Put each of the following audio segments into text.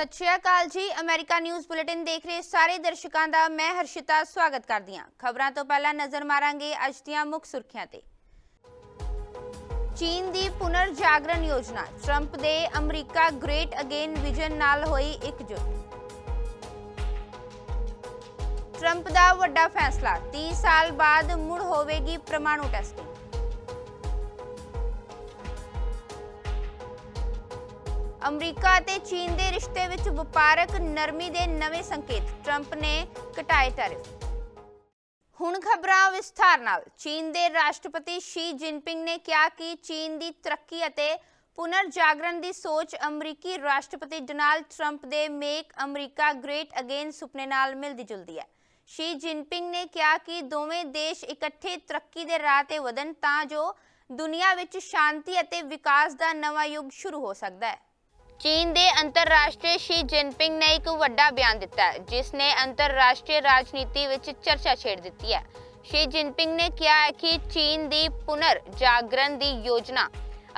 ਸਤਿ ਸ਼੍ਰੀ ਅਕਾਲ ਜੀ। America news bulletin ਦੇਖ ਰਹੇ ਸਾਰੇ ਦਰਸ਼ਕਾਂ ਦਾ ਮੈਂ ਹਰਸ਼ਿਤਾ ਸਵਾਗਤ ਕਰਦੀ ਹਾਂ। ਖਬਰਾਂ ਤੋਂ ਪਹਿਲਾਂ ਨਜ਼ਰ ਮਾਰਾਂਗੇ ਅੱਜ ਦੀਆਂ ਮੁੱਖ ਸੁਰਖੀਆਂ ਤੇ। ਚੀਨ ਦੀ ਪੁਨਰ ਜਾਗਰਣ ਯੋਜਨਾ, ਟਰੰਪ ਦੇ ਅਮਰੀਕਾ ਗ੍ਰੇਟ ਅਗੇਨ ਵਿਜ਼ਨ ਨਾਲ ਹੋਈ ਇਕਜੁੱਟ। ਟਰੰਪ ਦਾ ਵੱਡਾ ਫੈਸਲਾ 30 ਸਾਲ ਬਾਅਦ ਮੁੜ ਹੋਵੇਗੀ ਪ੍ਰਮਾਣੂ ਟੈਸਟਿੰਗ। ਅਮਰੀਕਾ ਅਤੇ ਚੀਨ ਦੇ ਰਿਸ਼ਤੇ ਵਿੱਚ ਵਪਾਰਕ ਨਰਮੀ ਦੇ ਨਵੇਂ ਸੰਕੇਤ। ਟਰੰਪ ਨੇ ਘਟਾਏ ਟੈਰਿਫ। ਹੁਣ ਖਬਰਾਂ ਵਿਸਥਾਰ ਨਾਲ। ਚੀਨ ਦੇ ਰਾਸ਼ਟਰਪਤੀ ਸ਼ੀ ਜਿਨਪਿੰਗ ਨੇ ਕਿਹਾ ਕਿ ਚੀਨ ਦੀ ਤਰੱਕੀ ਅਤੇ ਪੁਨਰ ਜਾਗਰਣ ਦੀ ਸੋਚ ਅਮਰੀਕੀ ਰਾਸ਼ਟਰਪਤੀ ਡੋਨਾਲਡ ਟਰੰਪ ਦੇ ਮੇਕ ਅਮਰੀਕਾ ਗ੍ਰੇਟ ਅਗੇਨ ਸੁਪਨੇ ਨਾਲ ਮਿਲਦੀ ਜੁਲਦੀ ਹੈ। ਸ਼ੀ ਜਿਨਪਿੰਗ ਨੇ ਕਿਹਾ ਕਿ ਦੋਵੇਂ ਦੇਸ਼ ਇਕੱਠੇ ਤਰੱਕੀ ਦੇ ਰਾਹ ਤੇ ਵਧਣ ਤਾਂ ਜੋ ਦੁਨੀਆ ਵਿੱਚ ਸ਼ਾਂਤੀ ਅਤੇ ਵਿਕਾਸ ਦਾ ਨਵਾਂ ਯੁੱਗ ਸ਼ੁਰੂ ਹੋ ਸਕਦਾ ਹੈ। ਚੀਨ ਦੇ ਅੰਤਰਰਾਸ਼ਟਰੀ ਸ਼ੀ ਜਿਨਪਿੰਗ ਨੇ ਇੱਕ ਵੱਡਾ ਬਿਆਨ ਦਿੱਤਾ ਜਿਸ ਨੇ ਅੰਤਰਰਾਸ਼ਟਰੀ ਰਾਜਨੀਤੀ ਵਿੱਚ ਚਰਚਾ ਛੇੜ ਦਿੱਤੀ ਹੈ। ਸ਼ੀ ਜਿਨਪਿੰਗ ਨੇ ਕਿਹਾ ਹੈ ਕਿ ਚੀਨ ਦੀ ਪੁਨਰ ਜਾਗਰਣ ਦੀ ਯੋਜਨਾ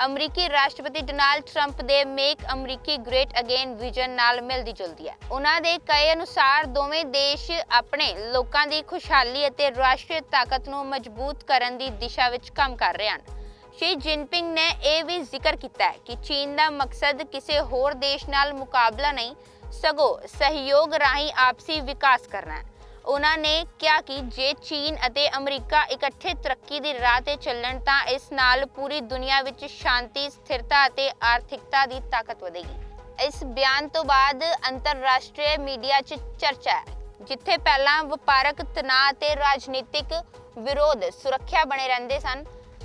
ਅਮਰੀਕੀ ਰਾਸ਼ਟਰਪਤੀ ਡੋਨਾਲਡ ਟਰੰਪ ਦੇ make America great again vision ਨਾਲ ਮਿਲਦੀ ਜੁਲਦੀ ਹੈ। ਉਹਨਾਂ ਦੇ ਕਹੇ ਅਨੁਸਾਰ ਦੋਵੇਂ ਦੇਸ਼ ਆਪਣੇ ਲੋਕਾਂ ਦੀ ਖੁਸ਼ਹਾਲੀ ਅਤੇ ਰਾਸ਼ਟਰੀ ਤਾਕਤ ਨੂੰ ਮਜ਼ਬੂਤ ਕਰਨ ਦੀ ਦਿਸ਼ਾ ਵਿੱਚ ਕੰਮ ਕਰ ਰਹੇ ਹਨ। ਸ਼ੀ ਜਿਨਪਿੰਗ ਨੇ ਇਹ ਵੀ ਜ਼ਿਕਰ ਕੀਤਾ ਹੈ ਕਿ ਚੀਨ ਦਾ ਮਕਸਦ ਕਿਸੇ ਹੋਰ ਦੇਸ਼ ਨਾਲ ਮੁਕਾਬਲਾ ਨਹੀਂ, ਸਗੋਂ ਸਹਿਯੋਗ ਰਾਹੀਂ ਆਪਸੀ ਵਿਕਾਸ ਕਰਨਾ ਹੈ। ਉਹਨਾਂ ਨੇ ਕਿਹਾ ਕਿ ਜੇ ਚੀਨ ਅਤੇ ਅਮਰੀਕਾ ਇਕੱਠੇ ਤਰੱਕੀ ਦੀ ਰਾਹ ਤੇ ਚੱਲਣ ਤਾਂ ਇਸ ਨਾਲ ਪੂਰੀ ਦੁਨੀਆ ਵਿੱਚ ਸ਼ਾਂਤੀ, ਸਥਿਰਤਾ ਅਤੇ ਆਰਥਿਕਤਾ ਦੀ ਤਾਕਤ ਵਧੇਗੀ। ਇਸ ਬਿਆਨ ਤੋਂ ਬਾਅਦ ਅੰਤਰਰਾਸ਼ਟਰੀ ਮੀਡੀਆ 'ਚ ਚਰਚਾ ਹੈ, ਜਿੱਥੇ ਪਹਿਲਾਂ ਵਪਾਰਕ ਤਣਾਅ ਅਤੇ ਰਾਜਨੀਤਿਕ ਵਿਰੋਧ ਸੁਰੱਖਿਆ ਬਣੇ ਰਹਿੰਦੇ ਸਨ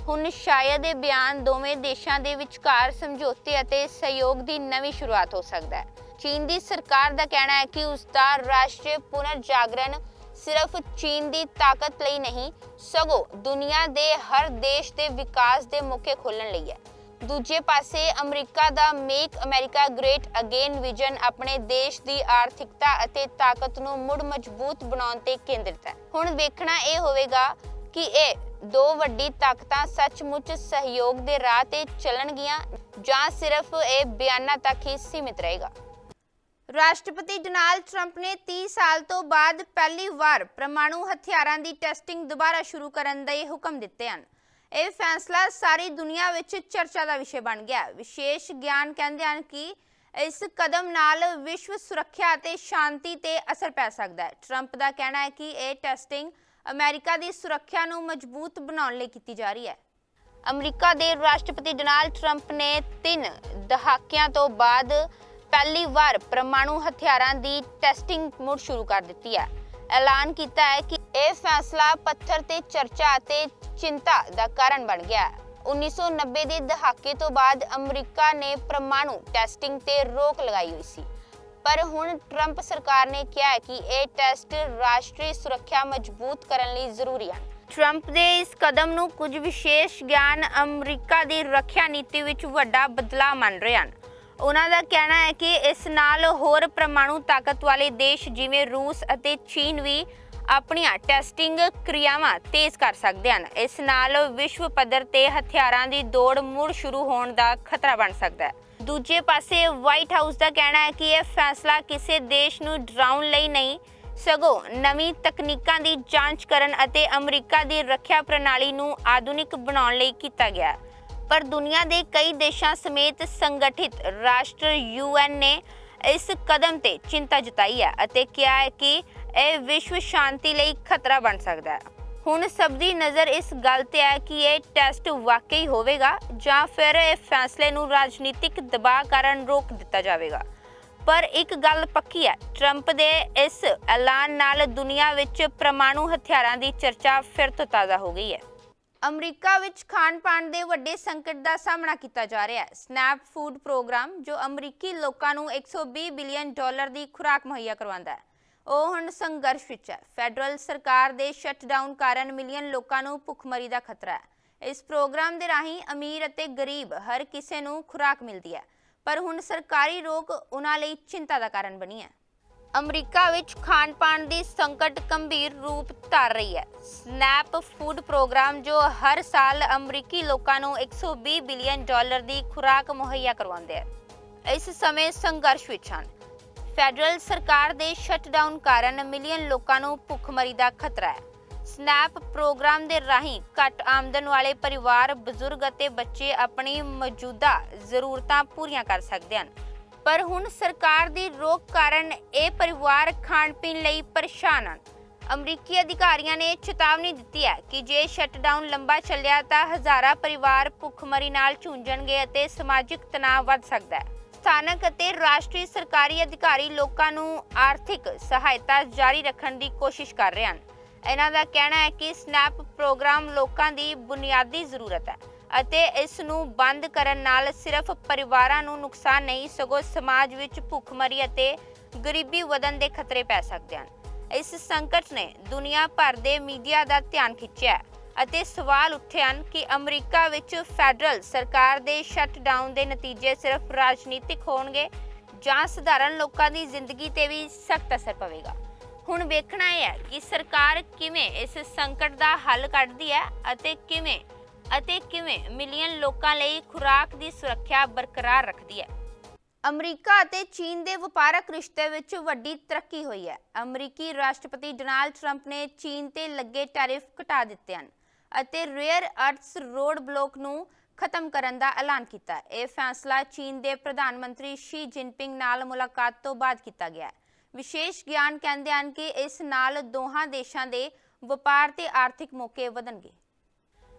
ਹੁਣ ਸ਼ਾਇਦ ਇਹ ਬਿਆਨ ਦੋਵੇਂ ਦੇਸ਼ਾਂ ਦੇ ਵਿਚਕਾਰ ਸਮਝੌਤੇ ਅਤੇ ਸਹਿਯੋਗ ਦੀ ਨਵੀਂ ਸ਼ੁਰੂਆਤ ਹੋ ਸਕਦਾ ਹੈ। ਚੀਨ ਦੀ ਸਰਕਾਰ ਦਾ ਕਹਿਣਾ ਹੈ ਕਿ ਉਸ ਦਾ ਰਾਸ਼ਟਰੀ ਪੁਨਰ ਜਾਗਰਣ ਸਿਰਫ ਚੀਨ ਦੀ ਤਾਕਤ ਲਈ ਨਹੀਂ, ਸਗੋਂ ਦੁਨੀਆ ਦੇ ਹਰ ਦੇਸ਼ ਦੇ ਵਿਕਾਸ ਦੇ ਮੌਕੇ ਖੋਲਣ ਲਈ ਹੈ। ਦੂਜੇ ਪਾਸੇ, ਅਮਰੀਕਾ ਦਾ make America great again vision ਆਪਣੇ ਦੇਸ਼ ਦੀ ਆਰਥਿਕਤਾ ਅਤੇ ਤਾਕਤ ਨੂੰ ਮੁੜ ਮਜ਼ਬੂਤ ਬਣਾਉਣ ਤੇ ਕੇਂਦਰਿਤ ਹੈ। ਹੁਣ ਵੇਖਣਾ ਇਹ ਹੋਵੇਗਾ ਕਿ ਇਹ ਦੋ ਵੱਡੀ ਤਾਕਤਾਂ ਸੱਚਮੁੱਚ ਸਹਿਯੋਗ ਦੇ ਰਾਹ ਤੇ ਚੱਲਣਗੀਆਂ, ਜਾਂ ਸਿਰਫ ਇਹ ਬਿਆਨਾਂ ਤੱਕ ਹੀ ਸੀਮਿਤ ਰਹੇਗਾ। ਰਾਸ਼ਟਰਪਤੀ ਡੋਨਾਲਡ ਟਰੰਪ ਨੇ 30 ਸਾਲ ਤੋਂ ਬਾਅਦ ਪਹਿਲੀ ਵਾਰ ਪ੍ਰਮਾਣੂ ਹਥਿਆਰਾਂ ਦੀ ਟੈਸਟਿੰਗ ਦੁਬਾਰਾ ਸ਼ੁਰੂ ਕਰਨ ਦੇ ਹੁਕਮ ਦਿੱਤੇ ਹਨ। ਇਹ ਫੈਸਲਾ ਸਾਰੀ ਦੁਨੀਆ ਵਿੱਚ ਚਰਚਾ ਦਾ ਵਿਸ਼ੇ ਬਣ ਗਿਆ। ਵਿਸ਼ੇਸ਼ ਗਿਆਨ ਕਹਿੰਦੇ ਹਨ ਕਿ ਇਸ ਕਦਮ ਨਾਲ ਵਿਸ਼ਵ ਸੁਰੱਖਿਆ ਅਤੇ ਸ਼ਾਂਤੀ ਤੇ ਅਸਰ ਪੈ ਸਕਦਾ ਹੈ। ਟਰੰਪ ਦਾ ਕਹਿਣਾ ਹੈ ਕਿ ਇਹ ਟੈਸਟਿੰਗ ਅਮਰੀਕਾ ਦੀ ਸੁਰੱਖਿਆ ਨੂੰ ਮਜ਼ਬੂਤ ਬਣਾਉਣ ਲਈ ਕੀਤੀ ਜਾ ਰਹੀ ਹੈ। ਅਮਰੀਕਾ ਦੇ ਰਾਸ਼ਟਰਪਤੀ ਡੋਨਾਲਡ ਟਰੰਪ ਨੇ 3 ਦਹਾਕਿਆਂ ਤੋਂ ਬਾਅਦ ਪਹਿਲੀ ਵਾਰ ਪਰਮਾਣੂ ਹਥਿਆਰਾਂ ਦੀ ਟੈਸਟਿੰਗ ਮੁੜ ਸ਼ੁਰੂ ਕਰ ਦਿੱਤੀ ਹੈ। ਐਲਾਨ ਕੀਤਾ ਹੈ ਕਿ ਇਹ ਫੈਸਲਾ ਪੱਥਰ ਤੇ ਚਰਚਾ ਅਤੇ ਚਿੰਤਾ ਦਾ ਕਾਰਨ ਬਣ ਗਿਆ ਹੈ। 1990 ਦੇ ਦਹਾਕੇ ਤੋਂ ਬਾਅਦ ਅਮਰੀਕਾ ਨੇ ਪਰਮਾਣੂ ਟੈਸਟਿੰਗ ਤੇ ਰੋਕ ਲਗਾਈ ਹੋਈ ਸੀ। ਪਰ ਹੁਣ ਟਰੰਪ ਸਰਕਾਰ ਨੇ ਕਿਹਾ ਕਿ ਇਹ ਟੈਸਟ ਰਾਸ਼ਟਰੀ ਸੁਰੱਖਿਆ ਮਜ਼ਬੂਤ ਕਰਨ ਲਈ ਜ਼ਰੂਰੀ ਹਨ। ਟਰੰਪ ਦੇ ਇਸ ਕਦਮ ਨੂੰ ਕੁਝ ਵਿਸ਼ੇਸ਼ ਗਿਆਨ ਅਮਰੀਕਾ ਦੀ ਰੱਖਿਆ ਨੀਤੀ ਵਿੱਚ ਵੱਡਾ ਬਦਲਾਅ ਮੰਨ ਰਹੇ ਹਨ। ਉਹਨਾਂ ਦਾ ਕਹਿਣਾ ਹੈ ਕਿ ਇਸ ਨਾਲ ਹੋਰ ਪ੍ਰਮਾਣੂ ਤਾਕਤ ਵਾਲੇ ਦੇਸ਼ ਜਿਵੇਂ ਰੂਸ ਅਤੇ ਚੀਨ ਵੀ ਆਪਣੀਆਂ ਟੈਸਟਿੰਗ ਕਿਰਿਆਵਾਂ ਤੇਜ਼ ਕਰ ਸਕਦੇ ਹਨ। ਇਸ ਨਾਲ ਵਿਸ਼ਵ ਪੱਧਰ ਤੇ ਹਥਿਆਰਾਂ ਦੀ ਦੌੜ ਮੁੜ ਸ਼ੁਰੂ ਹੋਣ ਦਾ ਖਤਰਾ ਬਣ ਸਕਦਾ ਹੈ। ਦੂਜੇ ਪਾਸੇ ਵਾਈਟ ਹਾਊਸ ਦਾ ਕਹਿਣਾ ਹੈ ਕਿ ਇਹ ਫੈਸਲਾ ਕਿਸੇ ਦੇਸ਼ ਨੂੰ ਡਰਾਉਣ ਲਈ ਨਹੀਂ, ਸਗੋਂ ਨਵੀਂ ਤਕਨੀਕਾਂ ਦੀ ਜਾਂਚ ਕਰਨ ਅਤੇ ਅਮਰੀਕਾ ਦੀ ਰੱਖਿਆ ਪ੍ਰਣਾਲੀ ਨੂੰ ਆਧੁਨਿਕ ਬਣਾਉਣ ਲਈ ਕੀਤਾ ਗਿਆ। ਪਰ ਦੁਨੀਆ ਦੇ ਕਈ ਦੇਸ਼ਾਂ ਸਮੇਤ ਸੰਗਠਿਤ ਰਾਸ਼ਟਰ ਯੂਐਨ ਨੇ ਇਸ ਕਦਮ ਤੇ ਚਿੰਤਾ ਜਤਾਈ ਹੈ ਅਤੇ ਕਿਹਾ ਹੈ ਕਿ ਇਹ ਵਿਸ਼ਵ ਸ਼ਾਂਤੀ ਲਈ ਖਤਰਾ ਬਣ ਸਕਦਾ ਹੈ। ਹੁਣ ਸਭ ਦੀ ਨਜ਼ਰ ਇਸ ਗੱਲ ਤੇ ਹੈ ਕਿ ਇਹ ਟੈਸਟ ਵਾਕਈ ਹੋਵੇਗਾ ਜਾਂ ਫਿਰ ਇਹ ਫੈਸਲੇ ਨੂੰ ਰਾਜਨੀਤਿਕ ਦਬਾਅ ਕਾਰਨ ਰੋਕ ਦਿੱਤਾ ਜਾਵੇਗਾ। ਪਰ ਇੱਕ ਗੱਲ ਪੱਕੀ ਹੈ, ਟਰੰਪ ਦੇ ਇਸ ਐਲਾਨ ਨਾਲ ਦੁਨੀਆ ਵਿੱਚ ਪ੍ਰਮਾਣੂ ਹਥਿਆਰਾਂ ਦੀ ਚਰਚਾ ਫਿਰ ਤੋਂ ਤਾਜ਼ਾ ਹੋ ਗਈ ਹੈ। ਅਮਰੀਕਾ ਵਿੱਚ ਖਾਣ-ਪਾਣ ਦੇ ਵੱਡੇ ਸੰਕਟ ਦਾ ਸਾਹਮਣਾ ਕੀਤਾ ਜਾ ਰਿਹਾ ਹੈ। ਸਨੈਪ ਫੂਡ ਪ੍ਰੋਗਰਾਮ, ਜੋ ਅਮਰੀਕੀ ਲੋਕਾਂ ਨੂੰ 120 ਬਿਲੀਅਨ ਡਾਲਰ ਦੀ ਖੁਰਾਕ ਮੁਹੱਈਆ ਕਰਵਾਉਂਦਾ ਹੈ ਉਹ ਹੁਣ ਸੰਘਰਸ਼ ਵਿੱਚ ਹੈ। ਫੈਡਰਲ ਸਰਕਾਰ ਦੇ ਸ਼ਟਡਾਊਨ ਕਾਰਨ ਮਿਲੀਅਨ ਲੋਕਾਂ ਨੂੰ ਭੁੱਖਮਰੀ ਦਾ ਖਤਰਾ ਹੈ। ਇਸ ਪ੍ਰੋਗਰਾਮ ਦੇ ਰਾਹੀਂ ਅਮੀਰ ਅਤੇ ਗਰੀਬ ਹਰ ਕਿਸੇ ਨੂੰ ਖੁਰਾਕ ਮਿਲਦੀ ਹੈ। ਪਰ ਹੁਣ ਸਰਕਾਰੀ ਰੋਕ ਉਹਨਾਂ ਲਈ ਚਿੰਤਾ ਦਾ ਕਾਰਨ ਬਣੀ ਹੈ। ਅਮਰੀਕਾ ਵਿੱਚ ਖਾਣ-ਪਾਣ ਦੀ ਸੰਕਟ ਗੰਭੀਰ ਰੂਪ ਧਾਰ ਰਹੀ ਹੈ। ਸਨੈਪ ਫੂਡ ਪ੍ਰੋਗਰਾਮ ਜੋ ਹਰ ਸਾਲ ਅਮਰੀਕੀ ਲੋਕਾਂ ਨੂੰ 120 ਬਿਲੀਅਨ ਡਾਲਰ ਦੀ ਖੁਰਾਕ ਮੁਹੱਈਆ ਕਰਵਾਉਂਦੇ ਹੈ। ਇਸ ਸਮੇਂ ਸੰਘਰਸ਼ ਵਿੱਚ ਹਨ। ਫੈਡਰਲ ਸਰਕਾਰ ਦੇ ਸ਼ਟਡਾਊਨ ਕਾਰਨ ਮਿਲੀਅਨ ਲੋਕਾਂ ਨੂੰ ਭੁੱਖਮਰੀ ਦਾ ਖਤਰਾ ਹੈ। ਸਨੈਪ ਪ੍ਰੋਗਰਾਮ ਦੇ ਰਾਹੀਂ ਘੱਟ ਆਮਦਨ ਵਾਲੇ ਪਰਿਵਾਰ, ਬਜ਼ੁਰਗ ਅਤੇ ਬੱਚੇ ਆਪਣੀ ਮੌਜੂਦਾ ਜ਼ਰੂਰਤਾਂ ਪੂਰੀਆਂ ਕਰ ਸਕਦੇ ਹਨ। ਪਰ ਹੁਣ ਸਰਕਾਰ ਦੀ ਰੋਕ ਕਾਰਨ ਇਹ ਪਰਿਵਾਰ ਖਾਣ ਪੀਣ ਲਈ ਪਰੇਸ਼ਾਨ ਹਨ। ਅਮਰੀਕੀ ਅਧਿਕਾਰੀਆਂ ਨੇ ਚੇਤਾਵਨੀ ਦਿੱਤੀ ਹੈ ਕਿ ਜੇ ਸ਼ਟਡਾਊਨ ਲੰਬਾ ਚੱਲਿਆ ਤਾਂ ਹਜ਼ਾਰਾਂ ਪਰਿਵਾਰ ਭੁੱਖਮਰੀ ਨਾਲ ਝੂੰਝਣਗੇ ਅਤੇ ਸਮਾਜਿਕ ਤਣਾਅ ਵੱਧ ਸਕਦਾ ਹੈ। ਸਥਾਨਕ ਅਤੇ ਰਾਸ਼ਟਰੀ ਸਰਕਾਰੀ ਅਧਿਕਾਰੀ ਲੋਕਾਂ ਨੂੰ ਆਰਥਿਕ ਸਹਾਇਤਾ ਜਾਰੀ ਰੱਖਣ ਦੀ ਕੋਸ਼ਿਸ਼ ਕਰ ਰਹੇ ਹਨ। ਇਹਨਾਂ ਦਾ ਕਹਿਣਾ ਹੈ ਕਿ ਸਨੈਪ ਪ੍ਰੋਗਰਾਮ ਲੋਕਾਂ ਦੀ ਬੁਨਿਆਦੀ ਜ਼ਰੂਰਤ ਹੈ ਅਤੇ ਇਸ ਨੂੰ ਬੰਦ ਕਰਨ ਨਾਲ ਸਿਰਫ ਪਰਿਵਾਰਾਂ ਨੂੰ ਨੁਕਸਾਨ ਨਹੀਂ, ਸਗੋਂ ਸਮਾਜ ਵਿੱਚ ਭੁੱਖਮਰੀ ਅਤੇ ਗਰੀਬੀ ਵਧਣ ਦੇ ਖਤਰੇ ਪੈ ਸਕਦੇ ਹਨ। ਇਸ ਸੰਕਟ ਨੇ ਦੁਨੀਆ ਭਰ ਦੇ ਮੀਡੀਆ ਦਾ ਧਿਆਨ ਖਿੱਚਿਆ ਹੈ। ਅਤੇ ਸਵਾਲ ਉੱਠੇ ਹਨ ਕਿ ਅਮਰੀਕਾ ਵਿੱਚ ਫੈਡਰਲ ਸਰਕਾਰ ਦੇ ਸ਼ਟਡਾਊਨ ਦੇ ਨਤੀਜੇ ਸਿਰਫ ਰਾਜਨੀਤਿਕ ਹੋਣਗੇ ਜਾਂ ਸਧਾਰਨ ਲੋਕਾਂ ਦੀ ਜ਼ਿੰਦਗੀ ਤੇ ਵੀ ਸਖਤ ਅਸਰ ਪਵੇਗਾ। ਹੁਣ ਵੇਖਣਾ ਇਹ ਹੈ ਕਿ ਸਰਕਾਰ ਕਿਵੇਂ ਇਸ ਸੰਕਟ ਦਾ ਹੱਲ ਕੱਢਦੀ ਹੈ ਅਤੇ ਕਿਵੇਂ ਅਤੇ ਕਿਵੇਂ ਮਿਲੀਅਨ ਲੋਕਾਂ ਲਈ ਖੁਰਾਕ ਦੀ ਸੁਰੱਖਿਆ ਬਰਕਰਾਰ ਰੱਖਦੀ ਹੈ। ਅਮਰੀਕਾ ਅਤੇ ਚੀਨ ਦੇ ਵਪਾਰਕ ਰਿਸ਼ਤੇ ਵਿੱਚ ਵੱਡੀ ਤਰੱਕੀ ਹੋਈ ਹੈ। ਅਮਰੀਕੀ ਰਾਸ਼ਟਰਪਤੀ ਡੋਨਾਲਡ ਟਰੰਪ ਨੇ ਚੀਨ ਤੇ ਲੱਗੇ ਟੈਰਿਫ ਘਟਾ ਦਿੱਤੇ ਹਨ। ਅਤੇ ਰੇਅਰ ਅਰਥਸ ਰੋਡ ਬਲੌਕ ਨੂੰ ਖਤਮ ਕਰਨ ਦਾ ਐਲਾਨ ਕੀਤਾ ਇਹ ਫੈਸਲਾ ਚੀਨ ਦੇ ਪ੍ਰਧਾਨ ਮੰਤਰੀ ਸ਼ੀ ਜਿਨਪਿੰਗ ਨਾਲ ਮੁਲਾਕਾਤ ਤੋਂ ਬਾਅਦ ਕੀਤਾ ਗਿਆ ਵਿਸ਼ੇਸ਼ ਗਿਆਨ ਕਹਿੰਦੇ ਹਨ ਕਿ ਇਸ ਨਾਲ ਦੋਹਾਂ ਦੇਸ਼ਾਂ ਦੇ ਵਪਾਰ ਤੇ ਆਰਥਿਕ ਮੌਕੇ ਵਧਣਗੇ।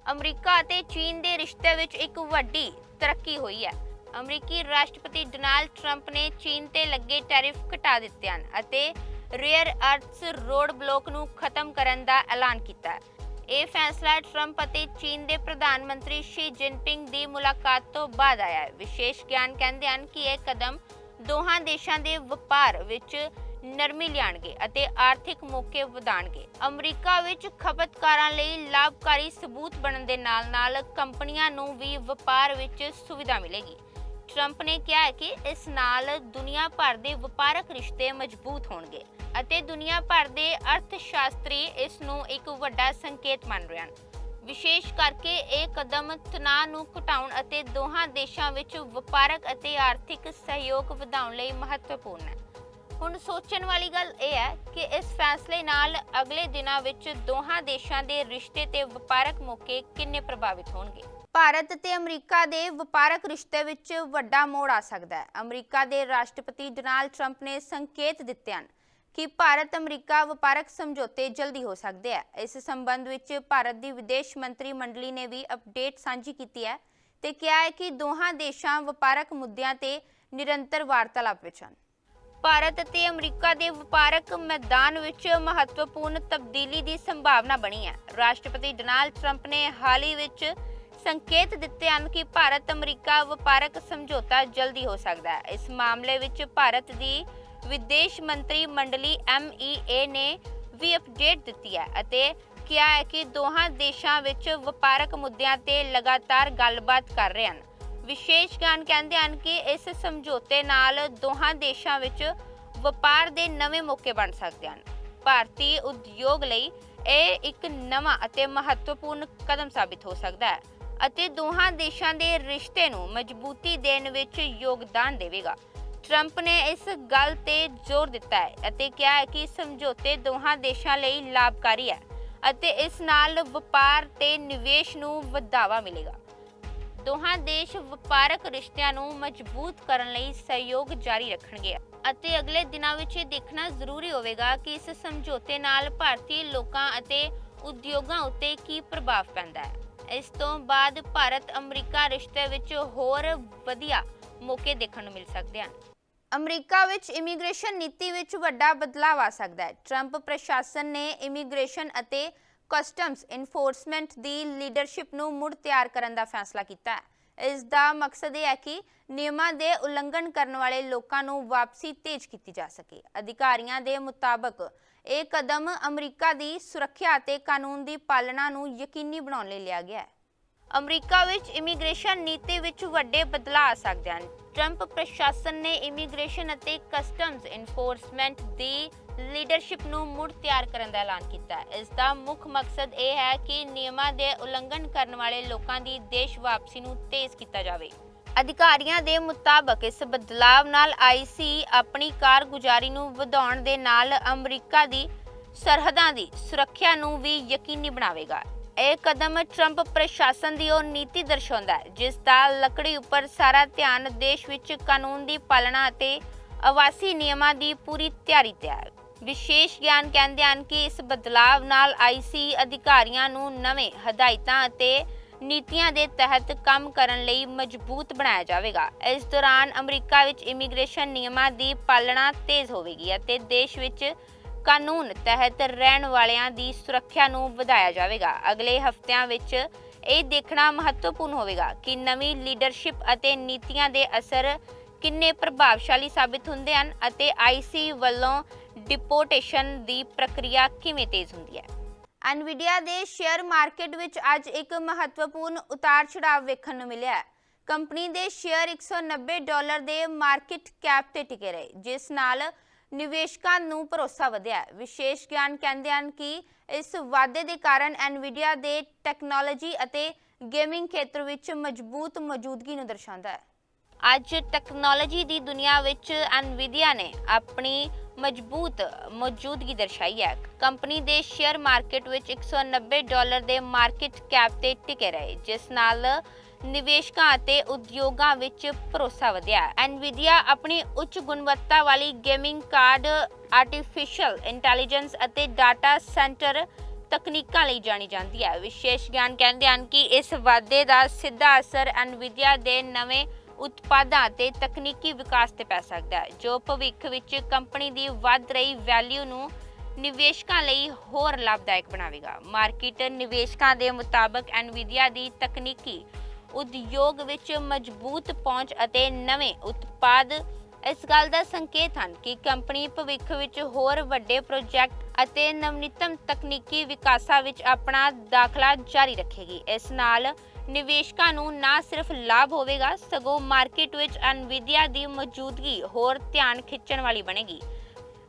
ਅਮਰੀਕਾ ਅਤੇ ਚੀਨ ਦੇ ਰਿਸ਼ਤੇ ਵਿੱਚ ਇੱਕ ਵੱਡੀ ਤਰੱਕੀ ਹੋਈ ਹੈ। ਅਮਰੀਕੀ ਰਾਸ਼ਟਰਪਤੀ ਡੋਨਾਲਡ ਟਰੰਪ ਨੇ ਚੀਨ ਤੇ ਲੱਗੇ ਟੈਰਿਫ ਘਟਾ ਦਿੱਤੇ ਹਨ ਅਤੇ ਰੇਅਰ ਅਰਥਸ ਰੋਡ ਬਲੌਕ ਨੂੰ ਖਤਮ ਕਰਨ ਦਾ ਐਲਾਨ ਕੀਤਾ ਇਹ ਫੈਸਲਾ ਟਰੰਪ ਅਤੇ ਚੀਨ ਦੇ ਪ੍ਰਧਾਨ ਮੰਤਰੀ ਸ਼ੀ ਜਿਨਪਿੰਗ ਦੀ ਮੁਲਾਕਾਤ ਤੋਂ ਬਾਅਦ ਆਇਆ ਹੈ। ਵਿਸ਼ੇਸ਼ ਗਿਆਨ ਕਹਿੰਦੇ ਹਨ ਕਿ ਇਹ ਕਦਮ ਦੋਹਾਂ ਦੇਸ਼ਾਂ ਦੇ ਵਪਾਰ ਵਿੱਚ ਨਰਮੀ ਲਿਆਣਗੇ ਅਤੇ ਆਰਥਿਕ ਮੌਕੇ ਵਧਾਣਗੇ ਅਮਰੀਕਾ ਵਿੱਚ ਖਪਤਕਾਰਾਂ ਲਈ ਲਾਭਕਾਰੀ ਸਬੂਤ ਬਣਨ ਦੇ ਨਾਲ-ਨਾਲ ਕੰਪਨੀਆਂ ਨੂੰ ਵੀ ਵਪਾਰ ਵਿੱਚ ਸੁਵਿਧਾ ਮਿਲੇਗੀ। ਟਰੰਪ ਨੇ ਕਿਹਾ ਹੈ ਕਿ ਇਸ ਨਾਲ ਦੁਨੀਆ ਭਰ ਦੇ ਵਪਾਰਕ ਰਿਸ਼ਤੇ ਮਜ਼ਬੂਤ ਹੋਣਗੇ ਅਤੇ ਦੁਨੀਆ ਭਰ ਦੇ ਅਰਥ ਸ਼ਾਸਤਰੀ ਇਸ ਨੂੰ ਇੱਕ ਵੱਡਾ ਸੰਕੇਤ ਮੰਨ ਰਹੇ ਹਨ। ਵਿਸ਼ੇਸ਼ ਕਰਕੇ ਇਹ ਕਦਮ ਤਣਾਅ ਨੂੰ ਘਟਾਉਣ ਅਤੇ ਦੋਹਾਂ ਦੇਸ਼ਾਂ ਵਿੱਚ ਵਪਾਰਕ ਅਤੇ ਆਰਥਿਕ ਸਹਿਯੋਗ ਵਧਾਉਣ ਲਈ ਮਹੱਤਵਪੂਰਨ ਹੈ। ਹੁਣ ਸੋਚਣ ਵਾਲੀ ਗੱਲ ਇਹ ਹੈ ਕਿ ਇਸ ਫੈਸਲੇ ਨਾਲ ਅਗਲੇ ਦਿਨਾਂ ਵਿੱਚ ਦੋਹਾਂ ਦੇਸ਼ਾਂ ਦੇ ਰਿਸ਼ਤੇ ਤੇ ਵਪਾਰਕ ਮੌਕੇ ਕਿੰਨੇ ਪ੍ਰਭਾਵਿਤ ਹੋਣਗੇ? ਭਾਰਤ ਤੇ ਅਮਰੀਕਾ ਦੇ ਵਪਾਰਕ ਰਿਸ਼ਤੇ ਵਿੱਚ ਵੱਡਾ ਮੋੜ ਆ ਸਕਦਾ ਹੈ। ਅਮਰੀਕਾ ਦੇ ਰਾਸ਼ਟਰਪਤੀ ਡੋਨਾਲਡ ਟਰੰਪ ਨੇ ਸੰਕੇਤ ਦਿੱਤੇ ਹਨ ਕਿ ਭਾਰਤ ਅਮਰੀਕਾ ਵਪਾਰਕ ਸਮਝੌਤੇ ਜਲਦੀ ਹੋ ਸਕਦੇ ਆ ਇਸ ਸੰਬੰਧ ਵਿੱਚ ਭਾਰਤ ਦੀ ਵਿਦੇਸ਼ ਮੰਤਰੀ ਮੰਡਲੀ ਨੇ ਵੀ ਅਪਡੇਟ ਸਾਂਝੀ ਕੀਤੀ ਹੈ ਤੇ ਕਿਹਾ ਹੈ ਕਿ ਦੋਹਾਂ ਦੇਸ਼ਾਂ ਵਪਾਰਕ ਮੁੱਦਿਆਂ ਤੇ ਨਿਰੰਤਰ ਵਾਰਤਾਲਾਪ ਵਿੱਚ ਹਨ। ਭਾਰਤ ਅਤੇ ਅਮਰੀਕਾ ਦੇ ਵਪਾਰਕ ਮੈਦਾਨ ਵਿੱਚ ਮਹੱਤਵਪੂਰਨ ਤਬਦੀਲੀ ਦੀ ਸੰਭਾਵਨਾ ਬਣੀ ਹੈ। ਰਾਸ਼ਟਰਪਤੀ ਡੋਨਾਲਡ ਟਰੰਪ ਨੇ ਹਾਲ ਹੀ ਵਿੱਚ ਸੰਕੇਤ ਦਿੱਤੇ ਹਨ ਕਿ ਭਾਰਤ ਅਮਰੀਕਾ ਵਪਾਰਕ ਸਮਝੌਤਾ ਜਲਦੀ ਹੋ ਸਕਦਾ ਹੈ। ਇਸ ਮਾਮਲੇ ਵਿੱਚ ਭਾਰਤ ਦੀ ਵਿਦੇਸ਼ ਮੰਤਰੀ ਮੰਡਲੀ MEA ਨੇ ਵੀ ਅਪਡੇਟ ਦਿੱਤੀ ਹੈ ਅਤੇ ਕਿਹਾ ਹੈ ਕਿ ਦੋਹਾਂ ਦੇਸ਼ਾਂ ਵਿੱਚ ਵਪਾਰਕ ਮੁੱਦਿਆਂ ਤੇ ਲਗਾਤਾਰ ਗੱਲਬਾਤ ਕਰ ਰਹੇ ਹਨ। ਵਿਸ਼ੇਸ਼ ਗਿਆਨ ਕਹਿੰਦੇ ਹਨ ਕਿ ਇਸ ਸਮਝੌਤੇ ਨਾਲ ਦੋਹਾਂ ਦੇਸ਼ਾਂ ਵਿੱਚ ਵਪਾਰ ਦੇ ਨਵੇਂ ਮੌਕੇ ਬਣ ਸਕਦੇ ਹਨ। ਭਾਰਤੀ ਉਦਯੋਗ ਲਈ ਇਹ ਇੱਕ ਨਵਾਂ ਅਤੇ ਮਹੱਤਵਪੂਰਨ ਕਦਮ ਸਾਬਿਤ ਹੋ ਸਕਦਾ ਹੈ। ਅਤੇ ਦੋਹਾਂ ਦੇਸ਼ਾਂ ਦੇ ਰਿਸ਼ਤੇ ਨੂੰ ਮਜ਼ਬੂਤੀ ਦੇਣ ਵਿੱਚ ਯੋਗਦਾਨ ਦੇਵੇਗਾ। ਟਰੰਪ ਨੇ ਇਸ ਗੱਲ ਤੇ ਜ਼ੋਰ ਦਿੱਤਾ ਹੈ ਅਤੇ ਕਿਹਾ ਹੈ ਕਿ ਸਮਝੌਤੇ ਦੋਹਾਂ ਦੇਸ਼ਾਂ ਲਈ ਲਾਭਕਾਰੀ ਹੈ ਅਤੇ ਇਸ ਨਾਲ ਵਪਾਰ ਤੇ ਨਿਵੇਸ਼ ਨੂੰ ਵਧਾਵਾ ਮਿਲੇਗਾ। ਦੋਹਾਂ ਦੇਸ਼ ਵਪਾਰਕ ਰਿਸ਼ਤਿਆਂ ਨੂੰ ਮਜ਼ਬੂਤ ਕਰਨ ਲਈ ਸਹਿਯੋਗ ਜਾਰੀ ਰੱਖਣਗੇ ਅਤੇ ਅਗਲੇ ਦਿਨਾਂ ਵਿੱਚ ਇਹ ਦੇਖਣਾ ਜ਼ਰੂਰੀ ਹੋਵੇਗਾ ਕਿ ਇਸ ਸਮਝੌਤੇ ਨਾਲ ਭਾਰਤੀ ਲੋਕਾਂ ਅਤੇ ਉਦਯੋਗਾਂ ਉੱਤੇ ਕੀ ਪ੍ਰਭਾਵ ਪੈਂਦਾ ਹੈ। ਇਸ ਤੋਂ ਬਾਅਦ ਭਾਰਤ ਅਮਰੀਕਾ ਰਿਸ਼ਤੇ ਵਿੱਚ ਹੋਰ ਵਧੀਆ ਮੌਕੇ ਦੇਖਣ ਨੂੰ ਮਿਲ ਸਕਦੇ ਹਨ। ਅਮਰੀਕਾ ਵਿੱਚ ਇਮੀਗ੍ਰੇਸ਼ਨ ਨੀਤੀ ਵਿੱਚ ਵੱਡਾ ਬਦਲਾਅ ਆ ਸਕਦਾ ਹੈ। ਟਰੰਪ ਪ੍ਰਸ਼ਾਸਨ ਨੇ ਇਮੀਗ੍ਰੇਸ਼ਨ ਅਤੇ ਕਸਟਮਸ ਇਨਫੋਰਸਮੈਂਟ ਦੀ ਲੀਡਰਸ਼ਿਪ ਨੂੰ ਮੁੜ ਤਿਆਰ ਕਰਨ ਦਾ ਫੈਸਲਾ ਕੀਤਾ ਹੈ। ਇਸ ਦਾ ਮਕਸਦ ਇਹ ਹੈ ਕਿ ਨਿਯਮਾਂ ਦੇ ਉਲੰਘਣ ਕਰਨ ਵਾਲੇ ਲੋਕਾਂ ਨੂੰ ਵਾਪਸੀ ਤੇਜ਼ ਕੀਤੀ ਜਾ ਸਕੇ। ਅਧਿਕਾਰੀਆਂ ਦੇ ਮੁਤਾਬਕ ਇਹ ਕਦਮ ਅਮਰੀਕਾ ਦੀ ਸੁਰੱਖਿਆ ਅਤੇ ਕਾਨੂੰਨ ਦੀ ਪਾਲਣਾ ਨੂੰ ਯਕੀਨੀ ਬਣਾਉਣ ਲਈ ਲਿਆ ਗਿਆ ਹੈ। ਅਮਰੀਕਾ ਵਿੱਚ ਇਮੀਗ੍ਰੇਸ਼ਨ ਨੀਤੀ ਵਿੱਚ ਵੱਡੇ ਬਦਲਾਅ ਆ ਸਕਦੇ ਹਨ। ਟਰੰਪ ਪ੍ਰਸ਼ਾਸਨ ਨੇ ਇਮੀਗ੍ਰੇਸ਼ਨ ਅਤੇ ਕਸਟਮਸ ਇਨਫੋਰਸਮੈਂਟ ਦੀ ਲੀਡਰਸ਼ਿਪ ਨੂੰ ਮੁੜ ਤਿਆਰ ਕਰਨ ਦਾ ਐਲਾਨ ਕੀਤਾ ਹੈ। ਇਸ ਦਾ ਮੁੱਖ ਮਕਸਦ ਇਹ ਹੈ ਕਿ ਨਿਯਮਾਂ ਦੇ ਉਲੰਘਣ ਕਰਨ ਵਾਲੇ ਲੋਕਾਂ ਦੀ ਦੇਸ਼ ਵਾਪਸੀ ਨੂੰ ਤੇਜ਼ ਕੀਤਾ ਜਾਵੇ। ਅਧਿਕਾਰੀਆਂ ਦੇ ਮੁਤਾਬਕ ਇਸ ਬਦਲਾਵ ਨਾਲ ਆਈਸੀ ਆਪਣੀ ਕਾਰਗੁਜ਼ਾਰੀ ਨੂੰ ਵਧਾਉਣ ਦੇ ਨਾਲ ਅਮਰੀਕਾ ਦੀ ਸਰਹੱਦਾਂ ਦੀ ਸੁਰੱਖਿਆ ਨੂੰ ਵੀ ਯਕੀਨੀ ਬਣਾਵੇਗਾ। ਇਹ ਕਦਮ ਟਰੰਪ ਪ੍ਰਸ਼ਾਸਨ ਦੀ ਉਹ ਨੀਤੀ ਦਰਸਾਉਂਦਾ ਹੈ, ਜਿਸ ਦਾ ਲੱਕੜੀ ਉੱਪਰ ਸਾਰਾ ਧਿਆਨ ਦੇਸ਼ ਵਿੱਚ ਕਾਨੂੰਨ ਦੀ ਪਾਲਣਾ ਅਤੇ ਆਵਾਸੀ ਨਿਯਮਾਂ ਦੀ ਪੂਰੀ ਤਿਆਰੀ ਤੇ ਹੈ। ਵਿਸ਼ੇਸ਼ ਗਿਆਨ ਕਹਿੰਦੇ ਹਨ ਕਿ ਇਸ ਬਦਲਾਵ ਨਾਲ ਆਈਸੀ ਅਧਿਕਾਰੀਆਂ ਨੂੰ ਨਵੇਂ ਹਦਾਇਤਾਂ ਅਤੇ ਨੀਤੀਆਂ ਦੇ ਤਹਿਤ ਕੰਮ ਕਰਨ ਲਈ ਮਜ਼ਬੂਤ ਬਣਾਇਆ ਜਾਵੇਗਾ। ਇਸ ਦੌਰਾਨ ਅਮਰੀਕਾ ਵਿੱਚ ਇਮੀਗ੍ਰੇਸ਼ਨ ਨਿਯਮਾਂ ਦੀ ਪਾਲਣਾ ਤੇਜ਼ ਹੋਵੇਗੀ ਅਤੇ ਦੇਸ਼ ਵਿੱਚ ਕਾਨੂੰਨ ਤਹਿਤ ਰਹਿਣ ਵਾਲਿਆਂ ਦੀ ਸੁਰੱਖਿਆ ਨੂੰ ਵਧਾਇਆ ਜਾਵੇਗਾ। ਅਗਲੇ ਹਫ਼ਤਿਆਂ ਵਿੱਚ ਇਹ ਦੇਖਣਾ ਮਹੱਤਵਪੂਰਨ ਹੋਵੇਗਾ ਕਿ ਨਵੀਂ ਲੀਡਰਸ਼ਿਪ ਅਤੇ ਨੀਤੀਆਂ ਦੇ ਅਸਰ ਕਿੰਨੇ ਪ੍ਰਭਾਵਸ਼ਾਲੀ ਸਾਬਿਤ ਹੁੰਦੇ ਹਨ ਅਤੇ ਆਈਸੀ ਵੱਲੋਂ ਡਿਪੋਰਟੇਸ਼ਨ ਦੀ ਪ੍ਰਕਿਰਿਆ ਕਿਵੇਂ ਤੇਜ਼ ਹੁੰਦੀ ਹੈ। ਐਨਵੀਡੀਆ ਦੇ ਸ਼ੇਅਰ ਮਾਰਕੀਟ ਵਿੱਚ ਅੱਜ ਇੱਕ ਮਹੱਤਵਪੂਰਨ ਉਤਾਰ ਚੜਾਅ ਵੇਖਣ ਨੂੰ ਮਿਲਿਆ ਕੰਪਨੀ ਦੇ ਸ਼ੇਅਰ 190 ਡਾਲਰ ਦੇ ਮਾਰਕੀਟ ਕੈਪ ਤੇ ਟਿਕੇ ਰਹੇ, ਜਿਸ ਨਾਲ ਨਿਵੇਸ਼ਕਾਂ ਨੂੰ ਭਰੋਸਾ ਵਧਿਆ ਵਿਸ਼ੇਸ਼ ਗਿਆਨ ਕਹਿੰਦੇ ਹਨ ਕਿ ਇਸ ਵਾਧੇ ਦੇ ਕਾਰਨ ਐਨਵੀਡੀਆ ਦੇ ਟੈਕਨੋਲੋਜੀ ਅਤੇ ਗੇਮਿੰਗ ਖੇਤਰ ਵਿੱਚ ਮਜ਼ਬੂਤ ਮੌਜੂਦਗੀ ਨੂੰ ਦਰਸਾਉਂਦਾ ਹੈ। ਅੱਜ ਟੈਕਨੋਲੋਜੀ ਦੀ ਦੁਨੀਆ ਵਿੱਚ ਐਨਵੀਡੀਆ ਨੇ ਆਪਣੀ ਮਜ਼ਬੂਤ ਮੌਜੂਦਗੀ ਦਰਸਾਈ ਹੈ। ਕੰਪਨੀ ਦੇ ਸ਼ੇਅਰ ਮਾਰਕੀਟ ਵਿੱਚ 190 ਡਾਲਰ ਦੇ ਮਾਰਕੀਟ ਕੈਪ ਤੇ ਟਿਕੇ ਰਹੇ, ਜਿਸ ਨਾਲ ਨਿਵੇਸ਼ਕਾਂ ਅਤੇ ਉਦਯੋਗਾਂ ਵਿੱਚ ਭਰੋਸਾ ਵਧਿਆ। ਐਨਵੀਡੀਆ ਆਪਣੀ ਉੱਚ ਗੁਣਵੱਤਾ ਵਾਲੀ ਗੇਮਿੰਗ ਕਾਰਡ ਆਰਟੀਫੀਸ਼ੀਅਲ ਇੰਟੈਲੀਜੈਂਸ ਅਤੇ ਡਾਟਾ ਸੈਂਟਰ ਤਕਨੀਕਾਂ ਲਈ ਜਾਣੀ ਜਾਂਦੀ ਹੈ। ਵਿਸ਼ੇਸ਼ ਗਿਆਨ ਕਹਿੰਦੇ ਹਨ ਕਿ ਇਸ ਵਾਧੇ ਦਾ ਸਿੱਧਾ ਅਸਰ ਐਨਵੀਡੀਆ ਦੇ ਨਵੇਂ ਉਤਪਾਦਾਂ ਅਤੇ ਤਕਨੀਕੀ ਵਿਕਾਸ ਤੇ ਪੈ ਸਕਦਾ ਹੈ, ਜੋ ਭਵਿੱਖ ਵਿੱਚ ਕੰਪਨੀ ਦੀ ਵੱਧ ਰਹੀ ਵੈਲਿਊ ਨੂੰ ਨਿਵੇਸ਼ਕਾਂ ਲਈ ਹੋਰ ਲਾਭਦਾਇਕ ਬਣਾਵੇਗਾ। ਮਾਰਕੀਟ ਨਿਵੇਸ਼ਕਾਂ ਦੇ ਮੁਤਾਬਕ ਐਨਵੀਡੀਆ ਦੀ ਤਕਨੀਕੀ ਉਦਯੋਗ ਵਿੱਚ ਮਜ਼ਬੂਤ ਪਹੁੰਚ ਅਤੇ ਨਵੇਂ ਉਤਪਾਦ ਇਸ ਗੱਲ ਦਾ ਸੰਕੇਤ ਹਨ ਕਿ ਕੰਪਨੀ ਭਵਿੱਖ ਵਿੱਚ ਹੋਰ ਵੱਡੇ ਪ੍ਰੋਜੈਕਟ ਅਤੇ ਨਵਨੀਤਮ ਤਕਨੀਕੀ ਵਿਕਾਸਾਂ ਵਿੱਚ ਆਪਣਾ ਦਾਖਲਾ ਜਾਰੀ ਰੱਖੇਗੀ। ਇਸ ਨਾਲ ਨਿਵੇਸ਼ਕਾਂ ਨੂੰ ਨਾ ਸਿਰਫ ਲਾਭ ਹੋਵੇਗਾ, ਸਗੋਂ ਮਾਰਕੀਟ ਵਿੱਚ ਅਨਵਿਦਿਆ ਦੀ ਮੌਜੂਦਗੀ ਹੋਰ ਧਿਆਨ ਖਿੱਚਣ ਵਾਲੀ ਬਣੇਗੀ।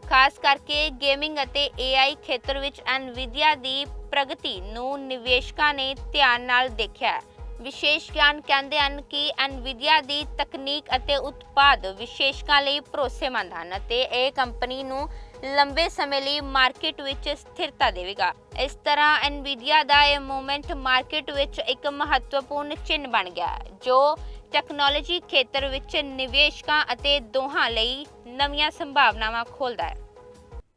ਖਾਸ ਕਰਕੇ ਗੇਮਿੰਗ ਅਤੇ AI ਖੇਤਰ ਵਿੱਚ ਅਨਵਿਦਿਆ ਦੀ ਪ੍ਰਗਤੀ ਨੂੰ ਨਿਵੇਸ਼ਕਾਂ ਨੇ ਧਿਆਨ ਨਾਲ ਦੇਖਿਆ ਵਿਸ਼ੇਸ਼ ਗਿਆਨ ਕਹਿੰਦੇ ਹਨ ਕਿ ਅਨਵਿਦਿਆ ਦੀ ਤਕਨੀਕ ਅਤੇ ਉਤਪਾਦ ਵਿਸ਼ੇਸ਼ਕਾਂ ਲਈ ਭਰੋਸੇਮੰਦ ਹਨ ਅਤੇ ਇਹ ਕੰਪਨੀ ਨੂੰ ਲੰਬੇ ਸਮੇਂ ਲਈ ਮਾਰਕੀਟ ਵਿੱਚ ਸਥਿਰਤਾ ਦੇਵੇਗਾ। ਇਸ ਤਰ੍ਹਾਂ ਅਨਵਿਦਿਆ ਦਾ ਇਹ ਮੂਵਮੈਂਟ ਮਾਰਕੀਟ ਵਿੱਚ ਇੱਕ ਮਹੱਤਵਪੂਰਨ ਚਿੰਨ੍ਹ ਬਣ ਗਿਆ ਹੈ, ਜੋ ਟੈਕਨੋਲੋਜੀ ਖੇਤਰ ਵਿੱਚ ਨਿਵੇਸ਼ਕਾਂ ਅਤੇ ਦੋਹਾਂ ਲਈ ਨਵੀਆਂ ਸੰਭਾਵਨਾਵਾਂ ਖੋਲ੍ਹਦਾ ਹੈ।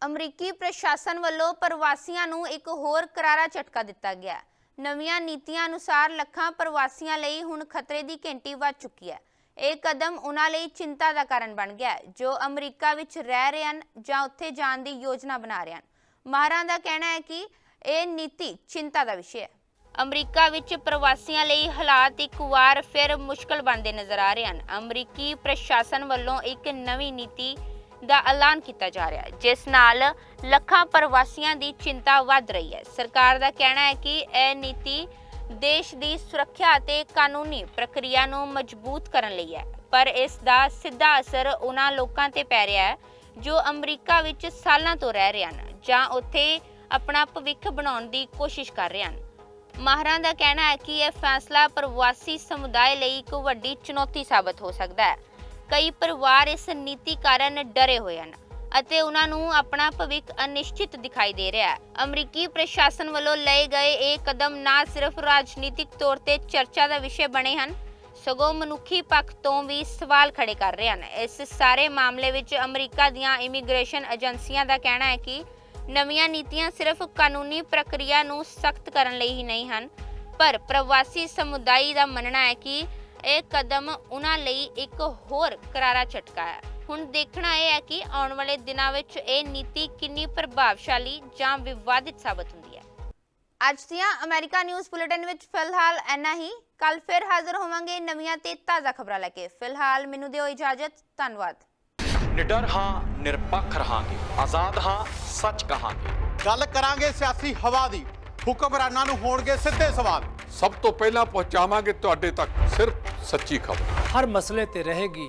ਅਮਰੀਕੀ ਪ੍ਰਸ਼ਾਸਨ ਵੱਲੋਂ ਪ੍ਰਵਾਸੀਆਂ ਨੂੰ ਇੱਕ ਹੋਰ ਕਰਾਰਾ ਝਟਕਾ ਦਿੱਤਾ ਗਿਆ। ਨਵੀਆਂ ਨੀਤੀਆਂ ਅਨੁਸਾਰ ਲੱਖਾਂ ਪ੍ਰਵਾਸੀਆਂ ਲਈ ਹੁਣ ਖਤਰੇ ਦੀ ਘੰਟੀ ਵੱਜ ਚੁੱਕੀ ਹੈ। ਇਹ ਕਦਮ ਉਹਨਾਂ ਲਈ ਚਿੰਤਾ ਦਾ ਕਾਰਨ ਬਣ ਗਿਆ ਹੈ, ਜੋ ਅਮਰੀਕਾ ਵਿੱਚ ਰਹਿ ਰਹੇ ਹਨ ਜਾਂ ਉੱਥੇ ਜਾਣ ਦੀ ਯੋਜਨਾ ਬਣਾ ਰਹੇ ਹਨ। ਮਾਹਰਾਂ ਦਾ ਕਹਿਣਾ ਹੈ ਕਿ ਇਹ ਨੀਤੀ ਚਿੰਤਾ ਦਾ ਵਿਸ਼ਾ ਹੈ। ਅਮਰੀਕਾ ਵਿੱਚ ਪ੍ਰਵਾਸੀਆਂ ਲਈ ਹਾਲਾਤ ਇੱਕ ਵਾਰ ਫਿਰ ਮੁਸ਼ਕਲ ਬਣਦੇ ਨਜ਼ਰ ਆ ਰਹੇ ਹਨ। ਅਮਰੀਕੀ ਪ੍ਰਸ਼ਾਸਨ ਵੱਲੋਂ ਇੱਕ ਨਵੀਂ ਨੀਤੀ ਦਾ ਐਲਾਨ ਕੀਤਾ ਜਾ ਰਿਹਾ ਹੈ, ਜਿਸ ਨਾਲ ਲੱਖਾਂ ਪ੍ਰਵਾਸੀਆਂ ਦੀ ਚਿੰਤਾ ਵੱਧ ਰਹੀ ਹੈ। ਸਰਕਾਰ ਦਾ ਕਹਿਣਾ ਹੈ ਕਿ ਇਹ ਨੀਤੀ ਦੇਸ਼ ਦੀ ਸੁਰੱਖਿਆ ਅਤੇ ਕਾਨੂੰਨੀ ਪ੍ਰਕਿਰਿਆ ਨੂੰ ਮਜ਼ਬੂਤ ਕਰਨ ਲਈ ਹੈ। ਪਰ ਇਸ ਦਾ ਸਿੱਧਾ ਅਸਰ ਉਹਨਾਂ ਲੋਕਾਂ ਤੇ ਪੈ ਰਿਹਾ ਹੈ, ਜੋ ਅਮਰੀਕਾ ਵਿੱਚ ਸਾਲਾਂ ਤੋਂ ਰਹਿ ਰਹੇ ਹਨ ਜਾਂ ਉੱਥੇ ਆਪਣਾ ਭਵਿੱਖ ਬਣਾਉਣ ਦੀ ਕੋਸ਼ਿਸ਼ ਕਰ ਰਹੇ ਹਨ। ਮਾਹਰਾਂ ਦਾ ਕਹਿਣਾ ਹੈ ਕਿ ਇਹ ਫੈਸਲਾ ਪ੍ਰਵਾਸੀ ਸਮੁਦਾਇ ਲਈ ਇੱਕ ਵੱਡੀ ਚੁਣੌਤੀ ਸਾਬਤ ਹੋ ਸਕਦਾ ਹੈ। ਕਈ ਪਰਿਵਾਰ ਇਸ ਨੀਤੀ ਕਾਰਨ ਡਰੇ ਹੋਏ ਹਨ। ਅਤੇ ਉਹਨਾਂ ਨੂੰ ਆਪਣਾ ਭਵਿੱਖ ਅਨਿਸ਼ਚਿਤ ਦਿਖਾਈ ਦੇ ਰਿਹਾ ਹੈ। ਅਮਰੀਕੀ ਪ੍ਰਸ਼ਾਸਨ ਵੱਲੋਂ ਲਏ ਗਏ ਇਹ ਕਦਮ ਨਾ ਸਿਰਫ ਰਾਜਨੀਤਿਕ ਤੌਰ ਤੇ ਚਰਚਾ ਦਾ ਵਿਸ਼ੇ ਬਣੇ ਹਨ, ਸਗੋਂ ਮਨੁੱਖੀ ਪੱਖ ਤੋਂ ਵੀ ਸਵਾਲ ਖੜੇ ਕਰ ਰਹੇ ਹਨ। ਇਸ ਸਾਰੇ ਮਾਮਲੇ ਵਿੱਚ ਅਮਰੀਕਾ ਦੀਆਂ ਇਮੀਗ੍ਰੇਸ਼ਨ ਏਜੰਸੀਆਂ ਦਾ ਕਹਿਣਾ ਹੈ ਕਿ ਨਵੀਆਂ ਨੀਤੀਆਂ ਸਿਰਫ ਕਾਨੂੰਨੀ ਪ੍ਰਕਿਰਿਆ ਨੂੰ ਸਖਤ ਕਰਨ ਲਈ ਹੀ ਨਹੀਂ ਹਨ, ਪਰ ਪ੍ਰਵਾਸੀ ਸਮੁਦਾਇ ਦਾ ਮੰਨਣਾ ਹੈ ਕਿ ਇਹ ਕਦਮ ਉਹਨਾਂ ਲਈ ਇੱਕ ਹੋਰ ਕਰਾਰਾ ਝਟਕਾ ਹੈ। ਹੁਣ ਦੇਖਣਾ ਇਹ ਹੈ ਕਿ ਆਉਣ ਵਾਲੇ ਦਿਨਾਂ ਵਿੱਚ ਇਹ ਨੀਤੀ ਕਿੰਨੀ ਪ੍ਰਭਾਵਸ਼ਾਲੀ ਜਾਂ ਵਿਵਾਦਿਤ ਸਾਬਤ ਹੁੰਦੀ ਹੈ। ਅੱਜ ਦੀਆਂ ਅਮਰੀਕਾ ਨਿਊਜ਼ ਬੁਲੇਟਿਨ ਵਿੱਚ ਫਿਲਹਾਲ ਇੰਨਾ ਹੀ। ਕੱਲ ਫਿਰ ਹਾਜ਼ਰ ਹੋਵਾਂਗੇ ਨਵੀਆਂ ਤੇ ਤਾਜ਼ਾ ਖਬਰਾਂ ਲੈ ਕੇ। ਫਿਲਹਾਲ ਮੈਨੂੰ ਦਿਓ ਇਜਾਜ਼ਤ। ਧੰਨਵਾਦ। ਨਿਡਰ ਹਾਂ ਨਿਰਪੱਖ ਰਹਾਂਗੇ। ਆਜ਼ਾਦ ਹਾਂ ਸੱਚ ਕਹਾਂਗੇ। ਗੱਲ ਕਰਾਂਗੇ ਸਿਆਸੀ ਹਵਾ ਦੀ। ਹੁਕਮਰਾਨਾਂ ਨੂੰ ਹੋਣਗੇ ਸਿੱਧੇ ਸਵਾਲ। ਸਭ ਤੋਂ ਪਹਿਲਾਂ ਪਹੁੰਚਾਵਾਂਗੇ ਤੁਹਾਡੇ ਤੱਕ ਸਿਰਫ ਸੱਚੀ ਖਬਰ। ਹਰ ਮਸਲੇ ਤੇ ਰਹੇਗੀ